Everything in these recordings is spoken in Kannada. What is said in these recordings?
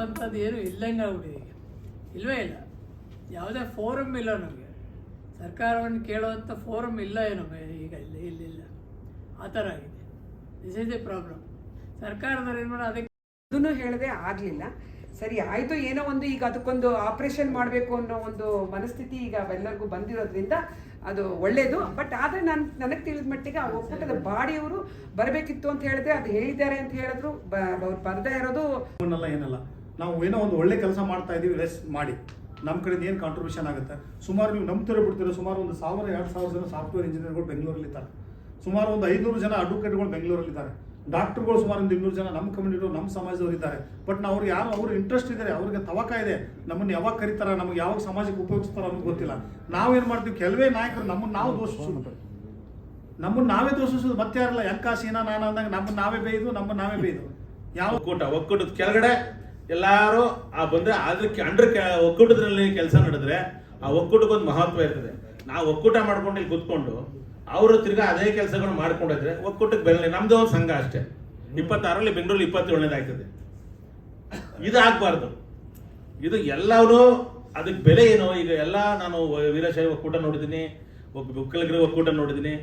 ಅಂಥದ್ದು ಏನು ಇಲ್ಲಂಗೆ ಆಗ್ಬಿಟ್ಟಿದೆ ಈಗ. ಇಲ್ಲವೇ ಇಲ್ಲ. ಯಾವುದೇ ಫೋರಮ್ ಇಲ್ಲ ನಮಗೆ. ಸರ್ಕಾರವನ್ನು ಕೇಳುವಂಥ ಫೋರಮ್ ಇಲ್ಲ ಏನು ಈಗ ಇಲ್ಲ ಇಲ್ಲಿಲ್ಲ ಆ ಥರ ಆಗಿದೆ. ದಿಸ್ ಇಸ್ ಎ ಪ್ರಾಬ್ಲಮ್ ಸರ್ಕಾರದವ್ರು ಏನು ಮಾಡೋ ಅದಕ್ಕೆ ಅದನ್ನು ಹೇಳದೆ ಆಗಲಿಲ್ಲ. ಸರಿ, ಆಯಿತು. ಏನೋ ಒಂದು ಈಗ ಅದಕ್ಕೊಂದು ಆಪರೇಷನ್ ಮಾಡಬೇಕು ಅನ್ನೋ ಒಂದು ಮನಸ್ಥಿತಿ ಈಗ ಎಲ್ಲರಿಗೂ ಬಂದಿರೋದ್ರಿಂದ ಅದು ಒಳ್ಳೆಯದು ಬಟ್ ಆದರೆ ನಾನು, ನನಗೆ ತಿಳಿದ ಮಟ್ಟಿಗೆ ಆ ಒಕ್ಕೂಟದ ಬಾಡಿಯವರು ಬರಬೇಕಿತ್ತು ಅಂತ ಹೇಳಿದ್ರೆ, ಅದು ಹೇಳಿದ್ದಾರೆ ಅಂತ ಹೇಳಿದ್ರು. ಅವ್ರು ಬರ್ದೇ ಇರೋದು ಏನಲ್ಲ. ನಾವು ಏನೋ ಒಂದು ಒಳ್ಳೆ ಕೆಲಸ ಮಾಡ್ತಾ ಇದೀವಿ ರೆಸ್ಟ್ ಮಾಡಿ. ನಮ್ಮ ಕಡೆಯಿಂದ ಏನು ಕಾಂಟ್ರಿಬ್ಯೂಷನ್ ಆಗುತ್ತೆ? ಸುಮಾರು ನೀವು ನಂಬ್ತಿರೋ ಬಿಡ್ತೀರೋ? ಸುಮಾರು ಒಂದು ಸಾವಿರ, ಎರಡು ಸಾವಿರ ಜನ ಸಾಫ್ಟ್ವೇರ್ ಇಂಜಿನಿಯರ್ಗಳು ಬೆಂಗಳೂರಲ್ಲಿ ಇದ್ದಾರೆ. ಸುಮಾರು ಒಂದು ಐನೂರು ಜನ ಅಡ್ವೊಕೇಟ್ಗಳು ಬೆಂಗಳೂರಲ್ಲಿ ಇದ್ದಾರೆ. ಡಾಕ್ಟರ್ಗಳು ಸುಮಾರು ಒಂದು ಇನ್ನೂರು ಜನ ನಮ್ಮ ಕಮ್ಯುನಿಟಿ ನಮ್ಮ ಸಮಾಜದವರು ಇದ್ದಾರೆ. ಬಟ್ ನಾವು ಅವ್ರು ಯಾರು, ಅವ್ರು ಇಂಟ್ರೆಸ್ಟ್ ಇದ್ದಾರೆ, ಅವ್ರಿಗೆ ತವಕ ಇದೆ. ನಮ್ಮನ್ನು ಯಾವಾಗ ಕರೀತಾರ, ನಮ್ಗೆ ಯಾವಾಗ ಸಮಾಜಕ್ಕೆ ಉಪಯೋಗಿಸ್ತಾರ ಅನ್ನೋದು ಗೊತ್ತಿಲ್ಲ. ನಾವೇನು ಮಾಡ್ತೀವಿ? ಕೆಲವೇ ನಾಯಕರು ನಮ್ಮನ್ನು ನಾವು ದೋಷಿಸೋದು. ನಮ್ಮನ್ನು ನಾವೇ ದೋಷಿಸೋದು, ಮತ್ತೆ ಯಾರಲ್ಲ? ಯಂಕ ಸೀನಾ ನಾನು ಅಂದಾಗ ನಮ್ಮನ್ನು ನಾವೇ ಬೇಯ್ದು, ನಮ್ಮನ್ನು ನಾವೇ ಬೇಯ್ದು. ಯಾವ ಒಕ್ಕೂಟ, ಒಕ್ಕೂಟದ ಕೆಳಗಡೆ ಎಲ್ಲಾರು ಆ ಬಂದ್ರೆ ಅದಕ್ಕೆ ಅಂಡರ್ ಒಕ್ಕೂಟದಲ್ಲಿ ಕೆಲಸ ನಡೆದ್ರೆ ಆ ಒಕ್ಕೂಟಕ್ಕೊಂದು ಮಹತ್ವ ಇರ್ತದೆ. ನಾವು ಒಕ್ಕೂಟ ಮಾಡ್ಕೊಂಡು ಇಲ್ಲಿ ಕುತ್ಕೊಂಡು ಅವರು ತಿರ್ಗಾ ಅದೇ ಕೆಲಸಗಳು ಮಾಡ್ಕೊಂಡಿದ್ರೆ ಒಕ್ಕೂಟಕ್ಕೆ ಬೆಲೆ ನಮ್ದು ಒಂದು ಸಂಘ ಅಷ್ಟೇ. ಇಪ್ಪತ್ತಾರಲ್ಲಿ ಬೆಂಗಳೂರು ಇಪ್ಪತ್ತೇಳನೇದಾಗ್ತದೆ ಇದು ಆಗ್ಬಾರ್ದು. ಇದು ಎಲ್ಲರೂ ಅದಕ್ಕೆ ಬೆಲೆ ಏನು? ಈಗ ಎಲ್ಲ ನಾನು ವೀರಶೈವ ಒಕ್ಕೂಟ ನೋಡಿದ್ದೀನಿ ಒಕ್ಕಲಗಿರಿ ಒಕ್ಕಲಿಗರ ಒಕ್ಕೂಟ ನೋಡಿದ್ದೀನಿ.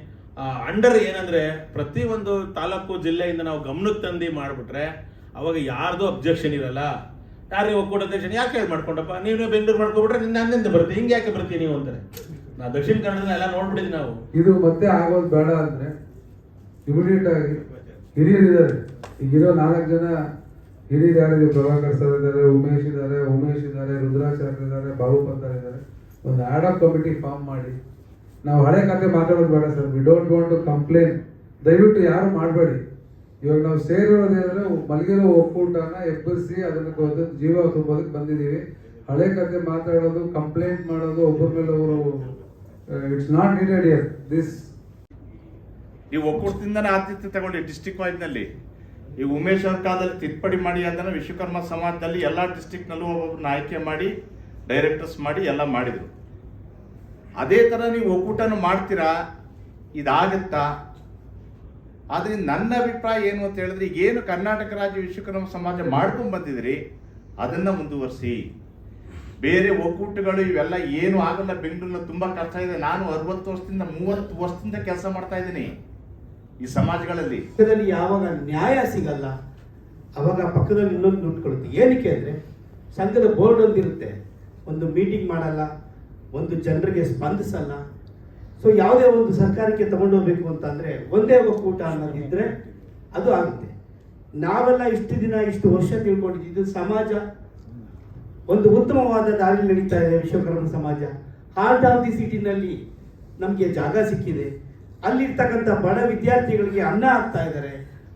ಅಂಡರ್ ಏನಂದ್ರೆ ಪ್ರತಿ ಒಂದು ತಾಲೂಕು ಜಿಲ್ಲೆಯಿಂದ ನಾವು ಗಮನಕ್ಕೆ ತಂದು ಮಾಡ್ಬಿಟ್ರೆ ಅವಾಗ ಯಾರ್ದು ಅಬ್ಜೆಕ್ಷನ್ ಇರಲ್ಲ? ಯಾರಿಗೆ ಒಕ್ಕೂಟ ಅಧ್ಯಕ್ಷ ಯಾಕೆ ಹೇಳಿ ಮಾಡ್ಕೊಂಡಪ್ಪ? ನೀವು ಬೆಂಗಳೂರು ಮಾಡ್ಕೊಬಿಟ್ರೆ ನಿನ್ನ ಅಂದಿಂದ ಬರುತ್ತೆ ಹಿಂಗೆ ಯಾಕೆ ಬರ್ತೀವಿ ನೀವು ಅಂತಾರೆ. ನಾ ದಕ್ಷಿಣ ಕನ್ನಡದಲ್ಲಿ ಎಲ್ಲ ನೋಡ್ಬಿಟ್ಟಿದ್ವಿ ನಾವು. ಇದು ಮತ್ತೆ ಆಗೋದು ಬೇಡ ಅಂದ್ರೆ ಇಮಿಡಿಯೇಟ್ ಆಗಿ ಹಿರಿಯರಿದ್ದಾರೆ. ಈಗಿರೋ ನಾಲ್ಕು ಜನ ಹಿರಿಯರು ಪ್ರಭಾಕರ್ ಸರ್ ಇದ್ದಾರೆ, ಉಮೇಶ್ ಇದ್ದಾರೆ ಉಮೇಶ್ ಇದ್ದಾರೆ, ರುದ್ರಾಚಾರ್ಯ ಇದ್ದಾರೆ ಬಾಬು ಇದ್ದಾರೆ. ಒಂದು ಆಡ್ ಆಫ್ ಕಮಿಟಿ ಫಾರ್ಮ್ ಮಾಡಿ. ನಾವು ಹಳೆ ಕತೆ ಮಾತಾಡೋದು ಬೇಡ sir we don't want to complain ದಯವಿಟ್ಟು ಯಾರು ಮಾಡಬೇಡಿ. ಇವಾಗ ನಾವು ಸೇರಿರೋದೇನಂದ್ರೆ ಮಲಗಿರೋ ಒಕ್ಕೂಟನ ಎಬ್ಬರಿಸಿ ಒಂದು ಜೀವ ತುಂಬೋದಕ್ಕೆ ಬಂದಿದ್ದೀವಿ. ಹಳೆ ಕತೆ ಮಾತಾಡೋದು ಕಂಪ್ಲೇಂಟ್ ಮಾಡೋದು, ಒಬ್ಬರ ಮೇಲೆ ಅವರು it's not needed here this ನೀವು ಒಕ್ಕೂಟದಿಂದನೇ ಆತಿಥ್ಯ ತಗೊಂಡು ಡಿಸ್ಟಿಕ್ ವೈಸ್ನಲ್ಲಿ ಈ ಉಮೇಶ್ ಅವ್ರ ಕಾಲದಲ್ಲಿ ತಿದ್ದುಪಡಿ ಮಾಡಿ ಅಂದ್ರೆ ವಿಶ್ವಕರ್ಮ ಸಮಾಜದಲ್ಲಿ ಎಲ್ಲ ಡಿಸ್ಟಿಕ್ನಲ್ಲೂ ಒಬ್ಬೊಬ್ಬರನ್ನ ಆಯ್ಕೆ ಮಾಡಿ ಡೈರೆಕ್ಟರ್ಸ್ ಮಾಡಿ ಎಲ್ಲ ಮಾಡಿದರು. ಅದೇ ಥರ ನೀವು ಒಕ್ಕೂಟನೂ ಮಾಡ್ತೀರಾ? ಇದಾಗತ್ತಾ? ಆದರೆ ನನ್ನ ಅಭಿಪ್ರಾಯ ಏನು ಅಂತ ಹೇಳಿದ್ರೆ ಏನು ಕರ್ನಾಟಕ ರಾಜ್ಯ ವಿಶ್ವಕರ್ಮ ಸಮಾಜ ಮಾಡ್ಕೊಂಡು ಬಂದಿದ್ರಿ, ಅದನ್ನು ಮುಂದುವರಿಸಿ. ಬೇರೆ ಒಕ್ಕೂಟಗಳು ಇವೆಲ್ಲ ಏನು ಆಗಲ್ಲ ಬೆಂಗಳೂರಿನ ತುಂಬ ಕಷ್ಟ ಇದೆ. ನಾನು ಅರವತ್ತು ವರ್ಷದಿಂದ, ಮೂವತ್ತು ವರ್ಷದಿಂದ ಕೆಲಸ ಮಾಡ್ತಾ ಇದ್ದೀನಿ ಈ ಸಮಾಜಗಳಲ್ಲಿ. ಯಾವಾಗ ನ್ಯಾಯ ಸಿಗಲ್ಲ, ಅವಾಗ ಪಕ್ಕದಲ್ಲಿ ಇನ್ನೊಂದು ನುಟ್ಕೊಳ್ಳುತ್ತೆ ಏನಕ್ಕೆ ಅಂದರೆ, ಸಂಘದ ಬೋರ್ಡ್ ಒಂದಿರುತ್ತೆ. ಒಂದು ಮೀಟಿಂಗ್ ಮಾಡಲ್ಲ, ಒಂದು ಜನರಿಗೆ ಸ್ಪಂದಿಸಲ್ಲ. ಸೊ ಯಾವುದೇ ಒಂದು ಸರ್ಕಾರಕ್ಕೆ ತಗೊಂಡೋಗ್ಬೇಕು ಅಂತಂದರೆ ಒಂದೇ ಒಕ್ಕೂಟ ಅನ್ನೋದಿದ್ರೆ ಅದು ಆಗುತ್ತೆ. ನಾವೆಲ್ಲ ಇಷ್ಟು ದಿನ, ಇಷ್ಟು ವರ್ಷ ತಿಳ್ಕೊಂಡಿದ್ದು ಸಮಾಜ. ಒಂದು ಉತ್ತಮವಾದ ದಾರಿ ನಡೀತಾ ಇದೆ ವಿಶ್ವಕರ್ಮ ಸಮಾಜ. ಹಾರ್ಟ್ ಆಫ್ ದಿ ಸಿಟಿನಲ್ಲಿ ನಮಗೆ ಜಾಗ ಸಿಕ್ಕಿದೆ. ಅಲ್ಲಿರ್ತಕ್ಕಂಥ ಬಡ ವಿದ್ಯಾರ್ಥಿಗಳಿಗೆ ಅನ್ನ ಹಾಕ್ತಾ ಇದ್ದಾರೆ.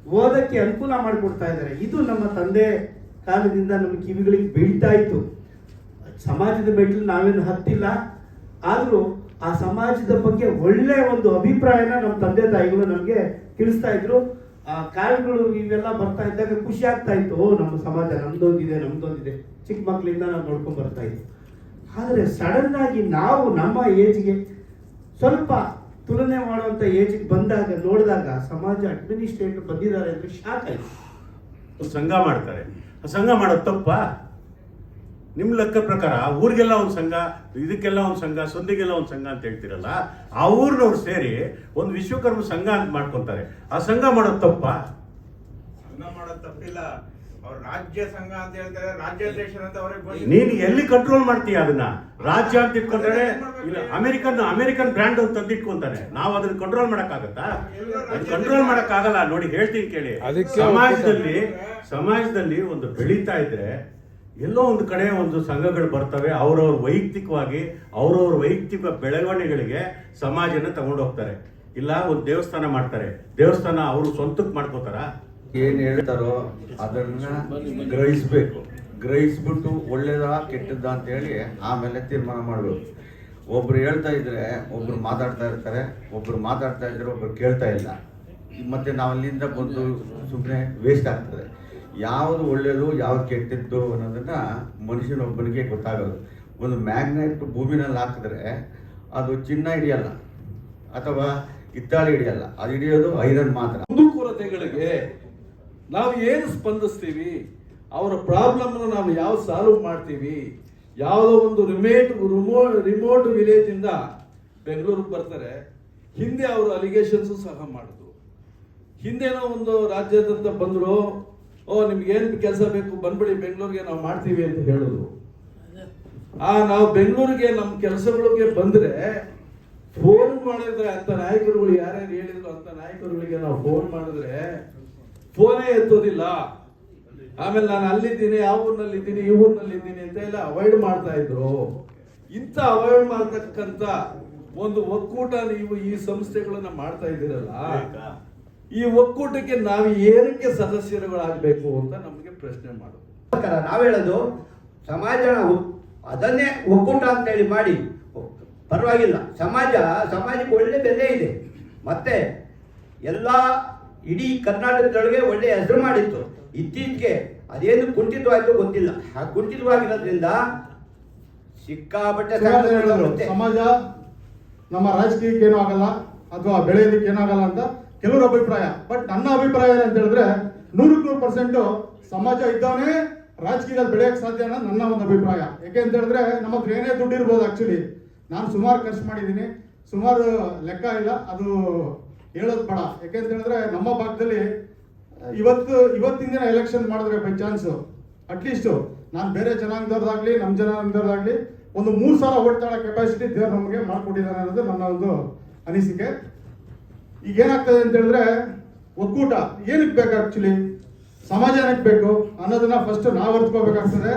ಓದಕ್ಕೆ ಅನುಕೂಲ ಮಾಡಿಕೊಡ್ತಾ ಇದ್ದಾರೆ. ಇದು ನಮ್ಮ ತಂದೆ ಕಾಲದಿಂದ ನಮ್ಮ ಕಿವಿಗಳಿಗೆ ಬೀಳ್ತಾ ಇತ್ತು. ಸಮಾಜದ ಮೆಟ್ಲು ನಾವೇನು ಹತ್ತಿಲ್ಲ. ಆದರೂ ಆ ಸಮಾಜದ ಬಗ್ಗೆ ಒಳ್ಳೆ ಒಂದು ಅಭಿಪ್ರಾಯನ ನಮ್ಮ ತಂದೆ ತಾಯಿಗಳು ನಮಗೆ ತಿಳಿಸ್ತಾ ಇದ್ರು. ಆ ಕಾರ್ಡ್ಗಳು ಇವೆಲ್ಲ ಬರ್ತಾ ಇದ್ದಾಗ ಖುಷಿ ಆಗ್ತಾ ಇತ್ತು. ಓ, ನಮ್ಮ ಸಮಾಜ ನಮ್ದೊಂದಿದೆ ನಮ್ದೊಂದಿದೆ. ಚಿಕ್ಕ ಮಕ್ಕಳಿಂದ ನಾವು ನೋಡ್ಕೊಂಡು ಬರ್ತಾ ಇದ್ವಿ ಆದರೆ ಸಡನ್ ಆಗಿ ನಾವು ನಮ್ಮ ಏಜ್ಗೆ ಸ್ವಲ್ಪ ತುಲನೆ ಮಾಡುವಂಥ ಏಜ್ಗೆ ಬಂದಾಗ, ನೋಡಿದಾಗ ಸಮಾಜ ಅಡ್ಮಿನಿಸ್ಟ್ರೇಟರ್ ಬಂದಿದ್ದಾರೆ ಅಂದ್ರೆ ಶಾಕ್ ಆಯ್ತು. ಸಂಘ ಮಾಡ್ತಾರೆ. ಆ ಸಂಘ ಮಾಡೋದು ತಪ್ಪ? ನಿಮ್ಮ ಲೆಕ್ಕ ಪ್ರಕಾರ ಊರಿಗೆಲ್ಲ ಒಂದು ಸಂಘ ಇದಕ್ಕೆಲ್ಲ ಒಂದು ಸಂಘ ಸೊಂದಿಗೆಲ್ಲ ಒಂದು ಸಂಘ ಅಂತ ಹೇಳ್ತಿರಲ್ಲ ಆ ಊರಿನವ್ರು ಸೇರಿ ಒಂದು ವಿಶ್ವಕರ್ಮ ಸಂಘ ಅಂತ ಮಾಡ್ಕೊಂತಾರೆ. ಆ ಸಂಘ ಮಾಡೋದು ತಪ್ಪ? ಸಂಘ ಮಾಡೋದು ತಪ್ಪಿಲ್ಲ. ಅವ್ರ ರಾಜ್ಯ ಸಂಘ ಅಂತ ಹೇಳ್ತಾರೆ ರಾಜ್ಯಾಧ್ಯಕ್ಷರು ಅಂತ ಅವ್ರಿಗೆ ನೀನು ಎಲ್ಲಿ ಕಂಟ್ರೋಲ್ ಮಾಡ್ತೀಯ ಅದನ್ನ? ರಾಜ್ಯ ಅಂತ ಇಟ್ಕೊಂಡ್ರೆ ಇಲ್ಲ ಅಮೆರಿಕನ್ ಅಮೆರಿಕನ್ ಬ್ರ್ಯಾಂಡ್ ಅಂತ ತಂದಿಟ್ಕೊಂತಾನೆ. ನಾವು ಅದನ್ನ ಕಂಟ್ರೋಲ್ ಮಾಡಕ್ಕಾಗತ್ತಾ? ಅದು ಕಂಟ್ರೋಲ್ ಮಾಡಕ್ಕಾಗಲ್ಲ. ನೋಡಿ ಹೇಳ್ತೀನಿ ಕೇಳಿ. ಅದಕ್ಕೆ ಸಮಾಜದಲ್ಲಿ ಸಮಾಜದಲ್ಲಿ ಒಂದು ಬೆಳೀತಾ ಇದ್ರೆ ಎಲ್ಲೋ ಒಂದು ಕಡೆ ಒಂದು ಸಂಘಗಳು ಬರ್ತವೆ, ಅವರವ್ರ ವೈಯಕ್ತಿಕವಾಗಿ, ಅವ್ರವ್ರ ವೈಯಕ್ತಿಕ ಬೆಳವಣಿಗೆಗಳಿಗೆ ಸಮಾಜನ ತಗೊಂಡು ಹೋಗ್ತಾರೆ. ಇಲ್ಲ, ಒಂದು ದೇವಸ್ಥಾನ ಮಾಡ್ತಾರೆ. ದೇವಸ್ಥಾನ ಅವರು ಸ್ವಂತಕ್ಕೆ ಮಾಡ್ಕೋತಾರ? ಏನು ಹೇಳ್ತಾರೋ ಅದನ್ನ ಗ್ರಹಿಸ್ಬೇಕು. ಗ್ರಹಿಸ್ಬಿಟ್ಟು ಒಳ್ಳೇದ ಅಂತ ಹೇಳಿ ಆಮೇಲೆ ತೀರ್ಮಾನ ಮಾಡಬೇಕು. ಒಬ್ರು ಹೇಳ್ತಾ ಇದ್ರೆ ಒಬ್ರು ಮಾತಾಡ್ತಾ ಇರ್ತಾರೆ, ಒಬ್ರು ಮಾತಾಡ್ತಾ ಇದ್ರೆ ಒಬ್ರು ಕೇಳ್ತಾ ಇಲ್ಲ. ಮತ್ತೆ ನಾವು ಅಲ್ಲಿಂದ ಬಂದು ಸುಮ್ಮನೆ ವೇಸ್ಟ್ ಆಗ್ತದೆ. ಯಾವುದು ಒಳ್ಳೆಯದು ಯಾವ್ದು ಕೆಟ್ಟದ್ದು ಅನ್ನೋದನ್ನ ಮನುಷ್ಯನೊಬ್ಬನಿಗೆ ಗೊತ್ತಾಗೋದು. ಒಂದು ಮ್ಯಾಗ್ನೆಟ್ ಭೂಮಿನಲ್ಲಿ ಹಾಕಿದ್ರೆ ಅದು ಚಿನ್ನ ಹಿಡಿಯಲ್ಲ, ಅಥವಾ ಇತ್ತಾಳೆ ಹಿಡಿಯಲ್ಲ, ಅದು ಹಿಡಿಯೋದು ಐರನ್ ಮಾತ್ರ. ಅನುಕೂಲತೆಗಳಿಗೆ ನಾವು ಏನು ಸ್ಪಂದಿಸ್ತೀವಿ? ಅವರ ಪ್ರಾಬ್ಲಮ್ನ ನಾವು ಯಾವ ಸಾಲ್ವ್ ಮಾಡ್ತೀವಿ? ಯಾವುದೋ ಒಂದು ರಿಮೇಟ್ ರಿಮೋ ರಿಮೋಟ್ ವಿಲೇಜಿಂದ ಬೆಂಗಳೂರಿಗೆ ಬರ್ತಾರೆ. ಹಿಂದೆ ಅವರು ಅಲಿಗೇಷನ್ಸು ಸಹ ಮಾಡಿದ್ರು ಹಿಂದೆನೋ ಒಂದು ರಾಜ್ಯದಂತ ಬಂದರು ಓ, ನಿಮ್ಗೆ ಏನು ಕೆಲಸ ಬೇಕು, ಬಂದ್ಬಿಡಿ, ಬೆಂಗಳೂರಿಗೆ ನಾವು ಮಾಡ್ತೀವಿ ಅಂತ ಹೇಳೋದು. ಆ, ನಾವು ಬೆಂಗಳೂರಿಗೆ ನಮ್ಮ ಕೆಲಸಗಳಿಗೆ ಬಂದ್ರೆ ಫೋನ್ ಮಾಡಿದ್ರೆ ಅಂತ ನಾಯಕರುಗಳು ಯಾರ್ಯಾರು ಹೇಳಿದ್ರು ಅಂತ ನಾಯಕರುಗಳಿಗೆ ನಾವು ಫೋನ್ ಮಾಡಿದ್ರೆ ಫೋನೇ ಎತ್ತೋದಿಲ್ಲ. ಆಮೇಲೆ ನಾನು ಅಲ್ಲಿದ್ದೀನಿ, ಆ ಊರಿನಲ್ಲಿ ಇದ್ದೀನಿ ಈ ಊರಿನಲ್ಲಿ ಇದ್ದೀನಿ ಅಂತ ಎಲ್ಲ ಅವಾಯ್ಡ್ ಮಾಡ್ತಾ ಇದ್ರು. ಇಂಥ ಅವಾಯ್ಡ್ ಮಾಡ್ತಕ್ಕಂಥ ಒಂದು ಒಕ್ಕೂಟ ನೀವು ಈ ಸಂಸ್ಥೆಗಳನ್ನ ಮಾಡ್ತಾ ಇದ್ದೀರಲ್ಲ ಈ ಒಕ್ಕೂಟಕ್ಕೆ ನಾವು ಏನಕ್ಕೆ ಸದಸ್ಯರುಗಳಾಗಬೇಕು ಅಂತ ನಮಗೆ ಪ್ರಶ್ನೆ ಮಾಡೋದು. ನಾವು ಹೇಳೋದು ಸಮಾಜ ಅದನ್ನೇ ಒಕ್ಕೂಟ ಅಂತೇಳಿ ಮಾಡಿ ಪರವಾಗಿಲ್ಲ ಸಮಾಜ ಸಮಾಜಕ್ಕೆ ಒಳ್ಳೆ ಬೆಲೆ ಇದೆ. ಮತ್ತೆ ಎಲ್ಲ ಇಡೀ ಕರ್ನಾಟಕದೊಳಗೆ ಒಳ್ಳೆ ಹೆಸರು ಮಾಡಿತ್ತು. ಇತ್ತೀಚೆಗೆ ಅದೇನು ಕುಂಠಿತವಾಯಿತು ಗೊತ್ತಿಲ್ಲ. ಆ ಕುಂಠಿತವಾಗಿರೋದ್ರಿಂದ ಸಿಕ್ಕಾಪಟ್ಟೆ ಸಮಾಜ ನಮ್ಮ ರಾಜಕೀಯಕ್ಕೆ ಏನೂ ಆಗಲ್ಲ ಅಥವಾ ಬೆಳೆಯೋದಕ್ಕೆ ಏನಾಗಲ್ಲ ಅಂತ ಕೆಲವ್ರ ಅಭಿಪ್ರಾಯ ಬಟ್ ನನ್ನ ಅಭಿಪ್ರಾಯ ಏನಂತ ಹೇಳಿದ್ರೆ, ನೂರಕ್ಕೆ ನೂರು ಪರ್ಸೆಂಟ್ ಸಮಾಜ ಇದ್ದಾನೆ, ರಾಜಕೀಯದಲ್ಲಿ ಬೆಳೆಯಕ್ಕೆ ಸಾಧ್ಯ ಅನ್ನೋದು ನನ್ನ ಒಂದು ಅಭಿಪ್ರಾಯ. ಯಾಕೆ ಅಂತ ಹೇಳಿದ್ರೆ, ನಮ್ಮ ಹತ್ರ ಏನೇ ದುಡ್ಡು ಇರ್ಬೋದು ಆಕ್ಚುಲಿ ನಾನು ಸುಮಾರು ಖರ್ಚು ಮಾಡಿದ್ದೀನಿ. ಸುಮಾರು ಲೆಕ್ಕ ಇಲ್ಲ, ಅದು ಹೇಳೋದು ಬೇಡ. ಯಾಕೆ ಅಂತ ಹೇಳಿದ್ರೆ, ನಮ್ಮ ಭಾಗದಲ್ಲಿ ಇವತ್ತು, ಇವತ್ತಿನ ದಿನ ಎಲೆಕ್ಷನ್ ಮಾಡಿದ್ರೆ ಬೈ ಚಾನ್ಸು ಅಟ್ಲೀಸ್ಟು ನಾನು ಬೇರೆ ಜನಾಂಗದವ್ರದ್ದಾಗಲಿ ನಮ್ಮ ಜನಾಂಗದವ್ರದ್ದಾಗಲಿ, ಒಂದು ಮೂರು ಸಾವಿರ ಓಟ್ ತಗೊಳ್ಳೋ ಕೆಪಾಸಿಟಿ ದೇವ್ರು ನಮಗೆ ಮಾಡಿಕೊಟ್ಟಿದ್ದಾನೆ ಅನ್ನೋದು ನನ್ನ ಒಂದು ಅನಿಸಿಕೆ. ಈಗ ಏನಾಗ್ತದೆ ಅಂತ ಹೇಳಿದ್ರೆ ಒಕ್ಕೂಟ, ಏನಕ್ಕೆ ಬೇಕು ಆಕ್ಚುಲಿ ಸಮಾಜ ಏನಕ್ಕೆ ಬೇಕು ಅನ್ನೋದನ್ನ ಫಸ್ಟ್ ನಾವು ಅರ್ತ್ಕೋಬೇಕಾಗ್ತದೆ.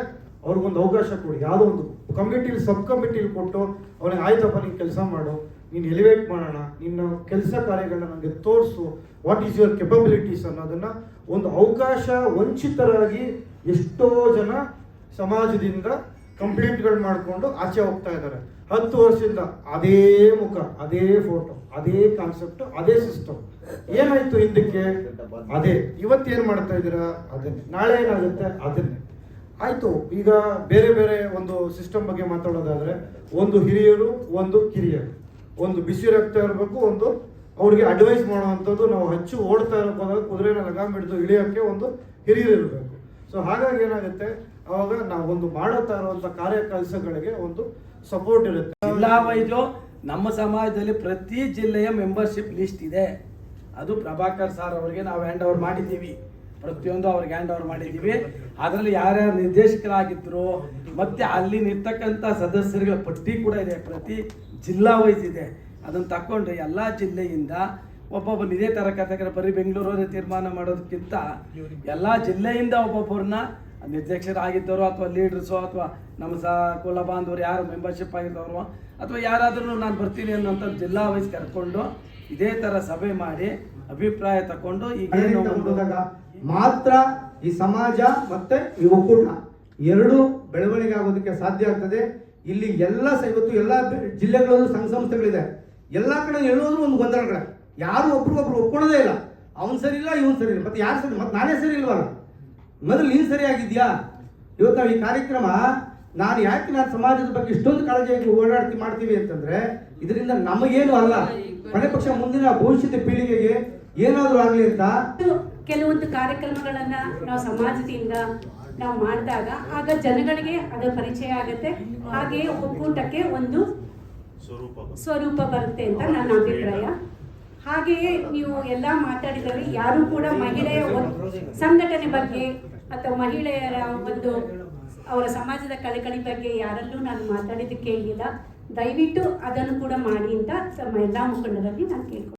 ಅವ್ರಿಗೊಂದು ಅವಕಾಶ ಕೊಡಿ. ಯಾವುದೋ ಒಂದು ಕಮಿಟಿಲಿ ಸಬ್ ಕಮಿಟಿಲಿ ಕೊಟ್ಟು ಅವನಿಗೆ ಆಯ್ತಪ್ಪ, ನೀನು ಕೆಲಸ ಮಾಡು, ನೀನು ಎಲಿವೇಟ್ ಮಾಡೋಣ, ನಿನ್ನ ಕೆಲಸ ಕಾರ್ಯಗಳನ್ನ ನನಗೆ ತೋರಿಸು ವಾಟ್ ಈಸ್ ಯುವರ್ ಕೆಪಬಿಲಿಟೀಸ್ ಅನ್ನೋದನ್ನ ಒಂದು ಅವಕಾಶ ವಂಚಿತರಾಗಿ ಎಷ್ಟೋ ಜನ ಸಮಾಜದಿಂದ ಕಂಪ್ಲೇಂಟ್ಗಳು ಮಾಡಿಕೊಂಡು ಆಚೆ ಹೋಗ್ತಾ ಇದ್ದಾರೆ. ಹತ್ತು ವರ್ಷದಿಂದ ಅದೇ ಮುಖ, ಅದೇ ಫೋಟೋ ಅದೇ ಕಾನ್ಸೆಪ್ಟ್ ಅದೇ ಸಿಸ್ಟಮ್ ಏನಾಯ್ತು ಹಿಂದಕ್ಕೆ? ಅದೇ. ಇವತ್ತೇನ್ ಮಾಡ್ತಾ ಇದ್ದೀರಾ? ಅದನ್ನೇ. ನಾಳೆ ಏನಾಗುತ್ತೆ? ಅದನ್ನೇ. ಆಯ್ತು. ಈಗ ಬೇರೆ ಬೇರೆ ಒಂದು ಸಿಸ್ಟಮ್ ಬಗ್ಗೆ ಮಾತಾಡೋದಾದ್ರೆ, ಒಂದು ಹಿರಿಯರು, ಒಂದು ಕಿರಿಯರು. ಒಂದು ಬಿಸಿ ರಕ್ತ ಇರಬೇಕು, ಒಂದು ಅವ್ರಿಗೆ ಅಡ್ವೈಸ್ ಮಾಡುವಂಥದ್ದು ನಾವು ಹಚ್ಚು ಓಡ್ತಾ ಹೋದಾಗ ಕುದುರೆನ ಲಗಾಮ್ ಹಿಡಿದು ಇಳಿಯೋಕ್ಕೆ ಒಂದು ಹಿರಿಯರು ಇರಬೇಕು. ಸೊ ಹಾಗಾಗಿ ಏನಾಗುತ್ತೆ? ಅವಾಗ ನಾವು ಒಂದು ಮಾಡುತ್ತಾ ಇರುವಂಥ ಕಾರ್ಯ ಕೆಲಸಗಳಿಗೆ ಒಂದು ಸಪೋರ್ಟ್ ಇರುತ್ತೆ. ಜಿಲ್ಲಾ ವೈಜು ನಮ್ಮ ಸಮಾಜದಲ್ಲಿ ಪ್ರತಿ ಜಿಲ್ಲೆಯ ಮೆಂಬರ್ಶಿಪ್ ಲಿಸ್ಟ್ ಇದೆ. ಅದು ಪ್ರಭಾಕರ್ ಸರ್ ಅವರಿಗೆ ನಾವು ಹ್ಯಾಂಡ್ ಓವರ್ ಮಾಡಿದ್ದೀವಿ. ಪ್ರತಿಯೊಂದು ಅವ್ರಿಗೆ ಹ್ಯಾಂಡ್ ಓವರ್ ಮಾಡಿದ್ದೀವಿ. ಅದರಲ್ಲಿ ಯಾರ್ಯಾರು ನಿರ್ದೇಶಕರಾಗಿದ್ರು, ಮತ್ತೆ ಅಲ್ಲಿ ನಿರ್ತಕ್ಕಂಥ ಸದಸ್ಯರುಗಳ ಪಟ್ಟಿ ಕೂಡ ಇದೆ. ಪ್ರತಿ ಜಿಲ್ಲಾ ವೈಸ್ ಇದೆ. ಅದನ್ನು ತಗೊಂಡು ಎಲ್ಲ ಜಿಲ್ಲೆಯಿಂದ ಒಬ್ಬೊಬ್ಬರು ಇದೇ ಥರ ಕಥೆ ಬರೀ ಬೆಂಗಳೂರಲ್ಲಿ ತೀರ್ಮಾನ ಮಾಡೋದಕ್ಕಿಂತ ಎಲ್ಲ ಜಿಲ್ಲೆಯಿಂದ ಒಬ್ಬೊಬ್ಬರನ್ನ ನಿರ್ದೇಶಕರಾಗಿದ್ದವರು ಅಥವಾ ಲೀಡರ್ಸು ಅಥವಾ ನಮ್ಮ ಸ ಕುಲ ಬಾಂಧವರು ಯಾರು ಮೆಂಬರ್ಶಿಪ್ ಆಗಿದ್ದವರು ಅಥವಾ ಯಾರಾದರೂ ನಾನು ಬರ್ತೀನಿ ಅನ್ನೋಂಥ ಜಿಲ್ಲಾ ವೈಸ್ ಕರ್ಕೊಂಡು ಇದೇ ಥರ ಸಭೆ ಮಾಡಿ ಅಭಿಪ್ರಾಯ ತಗೊಂಡು ಈಗೇನು ಹೋದಾಗ ಮಾತ್ರ ಈ ಸಮಾಜ ಮತ್ತೆ ಈ ಒಕ್ಕೂಟ ಎರಡು ಬೆಳವಣಿಗೆ ಆಗೋದಕ್ಕೆ ಸಾಧ್ಯ ಆಗ್ತದೆ. ಇಲ್ಲಿ ಎಲ್ಲ ಇವತ್ತು ಎಲ್ಲ ಜಿಲ್ಲೆಗಳಲ್ಲೂ ಸಂಘ ಸಂಸ್ಥೆಗಳಿದೆ. ಎಲ್ಲ ಕಡೆ ಹೇಳೋದು ಒಂದು ಗೊಂದಲಗಳ ಯಾರು ಒಬ್ರಿಗೊಬ್ರು ಒಪ್ಕೊಳ್ಳೋದೇ ಇಲ್ಲ. ಅವ್ನು ಸರಿ ಇಲ್ಲ ಇವನು ಸರಿ ಇಲ್ಲ. ಮತ್ತೆ ಯಾರು ಸರಿ ಮತ್ತೆ ನಾನೇ ಸರಿ ಇಲ್ವಲ್ಲ? ಮೊದಲು ನೀನು ಸರಿಯಾಗಿದ್ಯಾ ಇವತ್ತು ನಾವು ಈ ಕಾರ್ಯಕ್ರಮ ನಾನು ಯಾಕೆ ನಾನು ಸಮಾಜದ ಬಗ್ಗೆ ಇಷ್ಟೊಂದು ಕಾಳಜಿಯಾಗಿ ಓಡಾಡ್ತಿ ಮಾಡ್ತೀವಿ ಅಂತಂದ್ರೆ ಇದರಿಂದ ನಮಗೇನು ಅಲ್ಲ. ಕೊನೆ ಪಕ್ಷ ಮುಂದಿನ ಭವಿಷ್ಯದ ಪೀಳಿಗೆಗೆ ಏನಾದರೂ ಆಗಲಿ ಅಂತ. ಕೆಲವೊಂದು ಕಾರ್ಯಕ್ರಮಗಳನ್ನ ನಾವು ಸಮಾಜದಿಂದ ನಾವು ಮಾಡಿದಾಗ ಆಗ ಜನಗಳಿಗೆ ಅದರ ಪರಿಚಯ ಆಗುತ್ತೆ. ಹಾಗೆಯೇ ಒಕ್ಕೂಟಕ್ಕೆ ಒಂದು ಸ್ವರೂಪ ಬರುತ್ತೆ ಅಂತ ನನ್ನ ಅಭಿಪ್ರಾಯ. ಹಾಗೆಯೇ ನೀವು ಎಲ್ಲ ಮಾತಾಡಿದರೆ ಯಾರು ಕೂಡ ಮಹಿಳೆಯ ಸಂಘಟನೆ ಬಗ್ಗೆ ಅಥವಾ ಮಹಿಳೆಯರ ಒಂದು ಅವರ ಸಮಾಜದ ಕಳಕಳಿ ಬಗ್ಗೆ ಯಾರಲ್ಲೂ ನಾನು ಮಾತಾಡಿದ್ದು ಕೇಳಿಲ್ಲ ದಯವಿಟ್ಟು ಅದನ್ನು ಕೂಡ ಮಾಡಿ ಅಂತ ಎಲ್ಲ ಮುಖಂಡರಲ್ಲಿ ನಾನು ಕೇಳ್ಕೊಳ್ತೀನಿ.